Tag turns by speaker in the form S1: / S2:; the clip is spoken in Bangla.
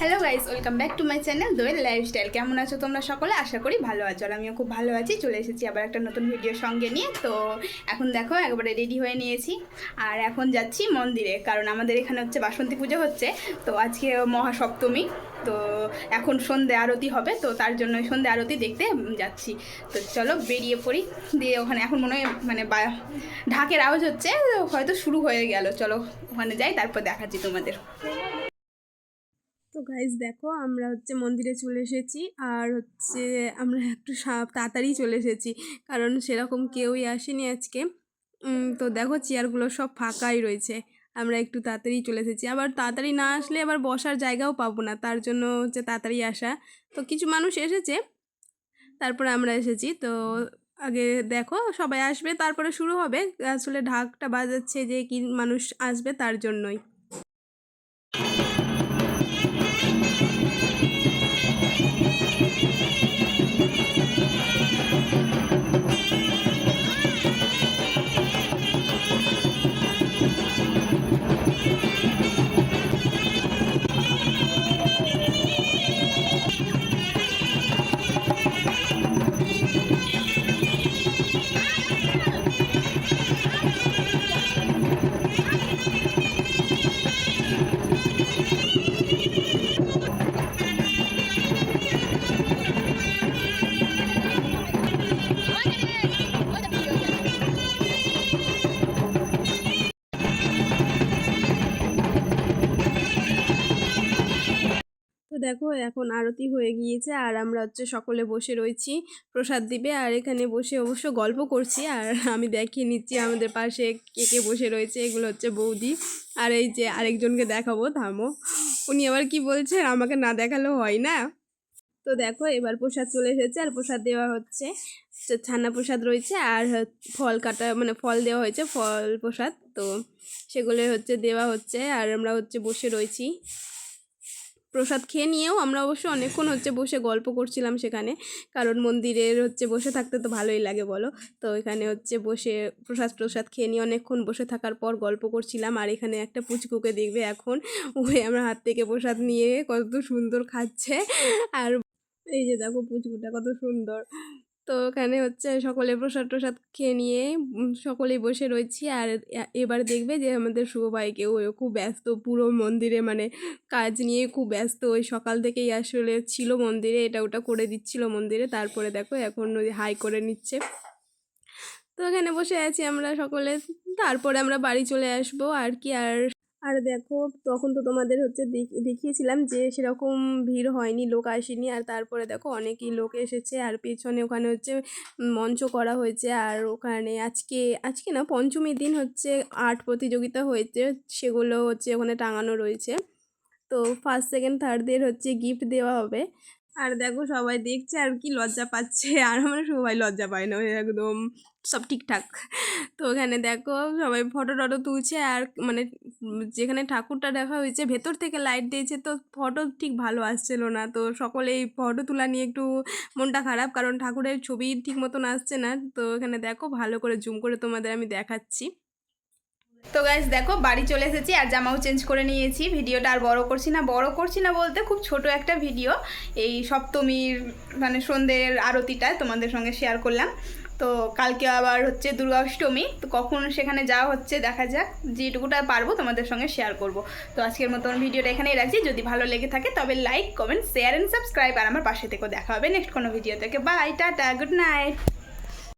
S1: Hello guys welcome back to my channel Doyel lifestyle কেমন আছো তোমরা সকলে? আশা করি ভালো আছো আর আমিও খুব ভালো আছি। চলে এসেছি আবার একটা নতুন ভিডিও সঙ্গে নিয়ে। তো এখন দেখো, একবারে রেডি হয়ে নিয়েছি। আর এখন যাচ্ছি মন্দিরে, কারণ আমাদের এখানে হচ্ছে বাসন্তী পুজো হচ্ছে। তো আজকে মহাসপ্তমী, তো এখন সন্ধে আরতি হবে। তো তার জন্য সন্ধে আরতি দেখতে যাচ্ছি। তো চলো বেরিয়ে পড়ি। দিয়ে ওখানে এখন মনে হয় মানে ঢাকের আওয়াজ হচ্ছে, হয়তো শুরু হয়ে গেল। চলো ওখানে যাই, তারপর দেখাচ্ছি তোমাদের। তো গাইজ দেখো, আমরা হচ্ছে মন্দিরে চলে এসেছি। আর হচ্ছে আমরা একটু তাড়াতাড়ি চলে এসেছি, কারণ সেরকম কেউই আসেনি আজকে। তো দেখো চেয়ারগুলো সব ফাঁকাই রয়েছে। আমরা একটু তাড়াতাড়ি চলে এসেছি। আবার তাড়াতাড়ি না আসলে আবার বসার জায়গাও পাবো না, তার জন্য হচ্ছে তাড়াতাড়ি আসা। তো কিছু মানুষ এসেছে, তারপরে আমরা এসেছি। তো আগে দেখো, সবাই আসবে, তারপরে শুরু হবে। আসলে ঢাকটা বাজাচ্ছে যে কি মানুষ আসবে তার জন্যই। দেখো এখন আরতি হয়ে গিয়েছে আর আমরা হচ্ছে সকলে বসে রয়েছি প্রসাদ দিবে আর এখানে বসে অবশ্য গল্প করছি আর আমি দেখিয়ে নিচ্ছি আমাদের পাশে কে কে বসে রয়েছে, এগুলো হচ্ছে বৌদি আর এই যে আরেকজনকে দেখাবো, থামো। উনি আবার কি বলছে? আমাকে না দেখালেও হয় না? তো দেখো এবার প্রসাদ চলে এসেছে আর প্রসাদ দেওয়া হচ্ছে ছানা প্রসাদ রয়েছে আর ফল কাটা মানে ফল দেওয়া হয়েছে, ফল প্রসাদ। তো সেগুলো হচ্ছে দেওয়া হচ্ছে আর আমরা হচ্ছে বসে রয়েছি। প্রসাদ খেয়ে নিয়েও আমরা অবশ্য অনেকক্ষণ হচ্ছে বসে গল্প করছিলাম সেখানে। কারণ মন্দিরের হচ্ছে বসে থাকতে তো ভালোই লাগে বলো। তো এখানে হচ্ছে বসে প্রসাদ প্রসাদ খেয়ে নিয়ে অনেকক্ষণ বসে থাকার পর গল্প করছিলাম। আর এখানে একটা পুচকুকে দেখবে এখন। ওই আমরা হাত থেকে প্রসাদ নিয়ে কত সুন্দর খাচ্ছে। আর এই যে দেখো পুচকুটা কত সুন্দর। তো এখানে হচ্ছে সকলে প্রসাদ প্রসাদ খেয়ে নিয়ে সকলেই বসে রয়েছি। আর এবার দেখবে যে আমাদের শুভ ভাইকে ও খুব ব্যস্ত, পুরো মন্দিরে মানে কাজ নিয়ে খুব ব্যস্ত। ওই সকাল থেকেই আসলে ছিল মন্দিরে, এটা ওটা করে দিচ্ছিল মন্দিরে। তারপরে দেখো এখন ওই হাই করে নিচ্ছে। তো এখানে বসে আছি আমরা সকলে। তারপরে আমরা বাড়ি চলে আসব। আর কি আর আর দেখো, তখন তো তোমাদের হচ্ছে দেখ- দেখিয়েছিলাম যে সেরকম ভিড় হয়নি, লোক আসেনি। আর তারপরে দেখো, অনেকই লোক এসেছে আর পেছনে ওখানে হচ্ছে মঞ্চ করা হয়েছে। আর ওখানে আজকে আজকে না, পঞ্চমীর দিন হচ্ছে আর্ট প্রতিযোগিতা হয়েছে, সেগুলো হচ্ছে ওখানে টাঙানো রয়েছে। তো ফার্স্ট সেকেন্ড থার্ডদের হচ্ছে গিফট দেওয়া হবে। আর দেখো সবাই দেখছে আর কি লজ্জা পাচ্ছে। আর আমরা সবাই লজ্জা পায় না একদম সব ঠিকঠাক। তো ওখানে দেখো সবাই ফটো টটো তুলছে আর মানে যেখানে ঠাকুরটা দেখা হয়েছে ভেতর থেকে লাইট দিয়েছে তো ফটো ঠিক ভালো আসছিল না। তো সকলেই ফটো তোলা নিয়ে একটু মনটা খারাপ কারণ ঠাকুরের ছবি ঠিক মতন আসছে না। তো এখানে দেখো ভালো করে জুম করে তোমাদের আমি দেখাচ্ছি। তো গাইজ দেখো, বাড়ি চলে এসেছি আর জামাও চেঞ্জ করে নিয়েছি। ভিডিওটা আর বড় করছি না। বড় করছি না বলতে খুব ছোট একটা ভিডিও এই সপ্তমীর মানে সন্ধ্যের আরতিটা তোমাদের সঙ্গে শেয়ার করলাম। তো কালকে আবার হচ্ছে দুর্গা অষ্টমী তো কখন সেখানে যাওয়া হচ্ছে দেখা যাক। যেটুকুটা পারব তোমাদের সঙ্গে শেয়ার করব। তো আজকের মতন ভিডিওটা এখানেই রাখছি। যদি ভালো লেগে থাকে তবে like comment share and subscribe আর আমার পাশে থেকেও দেখা হবে নেক্সট কোনো ভিডিও থেকে বাই টাটা গুড নাইট